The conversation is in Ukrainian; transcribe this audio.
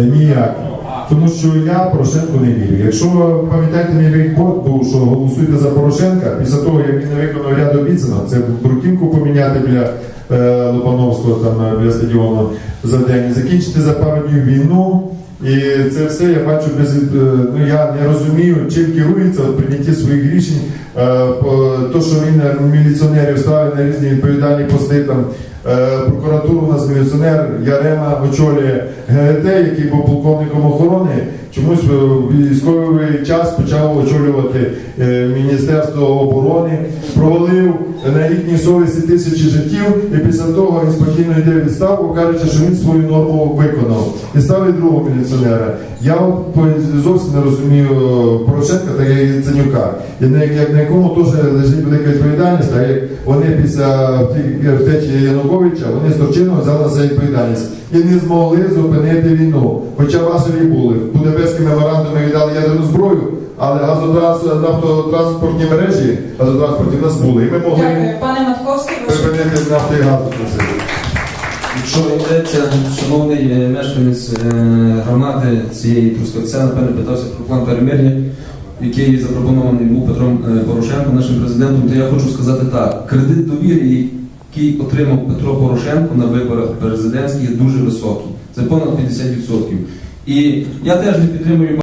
Ніяк. Тому що я Порошенку не вірю. Якщо пам'ятаєте, мій рейкбот був, що голосуйте за Порошенка, після того, як він не виконав ряд обіцянок, це бруківку поміняти біля е, Лопановського там е, біля стадіону за день, закінчити за пару днів війну. І це все я бачу без е, ну я не розумію, чим керується в прийнятті своїх рішень. Е, по- То, що він міліціонерів ставить на різні відповідальні пости там. Е, Прокуратуру у нас міліціонер Ярема очолює ГРТ, який був полковником охорони, чомусь в військовий час почав очолювати е, Міністерство оборони, провалив на їхній совісті тисячі життів, і після того він спокійно йде відставку, кажучи, що він свою норму виконав. І ставить другого міліціонера. Я зовсім не розумію е, Порошенка та Яценюка. Як, на якому теж лежить велика відповідальність, так як вони після втечі Януковича, вони з Турчином взяли на себе відповідальність і не змогли зупинити війну. Хоча важелі були. В Будапештські меморандуми віддали ядерну зброю, але газотранс, нафтотранспортні мережі газотранспортні в нас були. І ми могли Дякую. Пане Матковський, прошу. припинити нафту і газу. Якщо йдеться, шановний е, мешканець е, громади цієї Трускавця, напевне, питався про план перемир'я, який запропонований був Петром е, Порошенком, нашим президентом, то я хочу сказати так: кредит довіри, який отримав Петро Порошенко на виборах президентських, дуже високий. Це понад 50%. І я теж не підтримую.